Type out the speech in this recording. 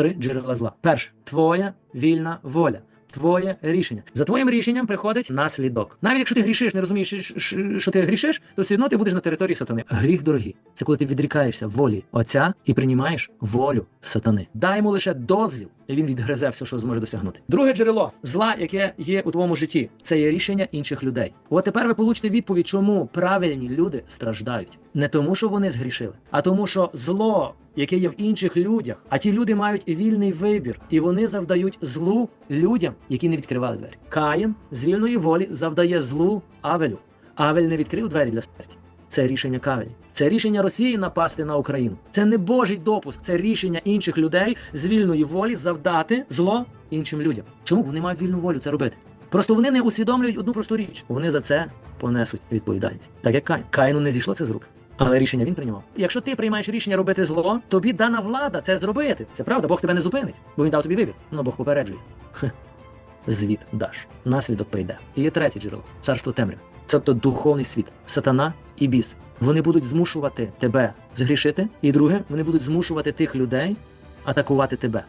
три джерела зла. Перше твоя вільна воля. Твоє рішення за твоїм рішенням приходить наслідок. Навіть якщо ти грішиш, не розумієш, що ти грішиш, то все одно ти будеш на території сатани. Гріх дорогий. Це коли ти відрікаєшся волі Отця і приймаєш волю сатани. Дай йому лише дозвіл, і він відгризе все, що зможе досягнути. Друге джерело зла, яке є у твоєму житті, це є рішення інших людей. От тепер ви получите відповідь, чому правильні люди страждають. Не тому, що вони згрішили, а тому, що зло, яке є в інших людях, а ті люди мають вільний вибір, і вони завдають злу людям, які не відкривали двері. Каїн з вільної волі завдає злу Авелю. Авель не відкрив двері для смерті. Це рішення Кавелі. Це рішення Росії напасти на Україну. Це не Божий допуск, це рішення інших людей з вільної волі завдати зло іншим людям. Чому вони мають вільну волю це робити? Просто вони не усвідомлюють одну просту річ. Вони за це понесуть відповідальність. Так як Каїн. Каїну не зійшло це з рук. Але рішення він приймав. Якщо ти приймаєш рішення робити зло, тобі дана влада це зробити. Це правда, Бог тебе не зупинить, бо він дав тобі вибір. Ну Бог попереджує. Хе. Звіт даш. Наслідок прийде. І є третє джерело царство темряв. Тобто духовний світ, сатана і біс. Вони будуть змушувати тебе згрішити. І друге, вони будуть змушувати тих людей атакувати тебе.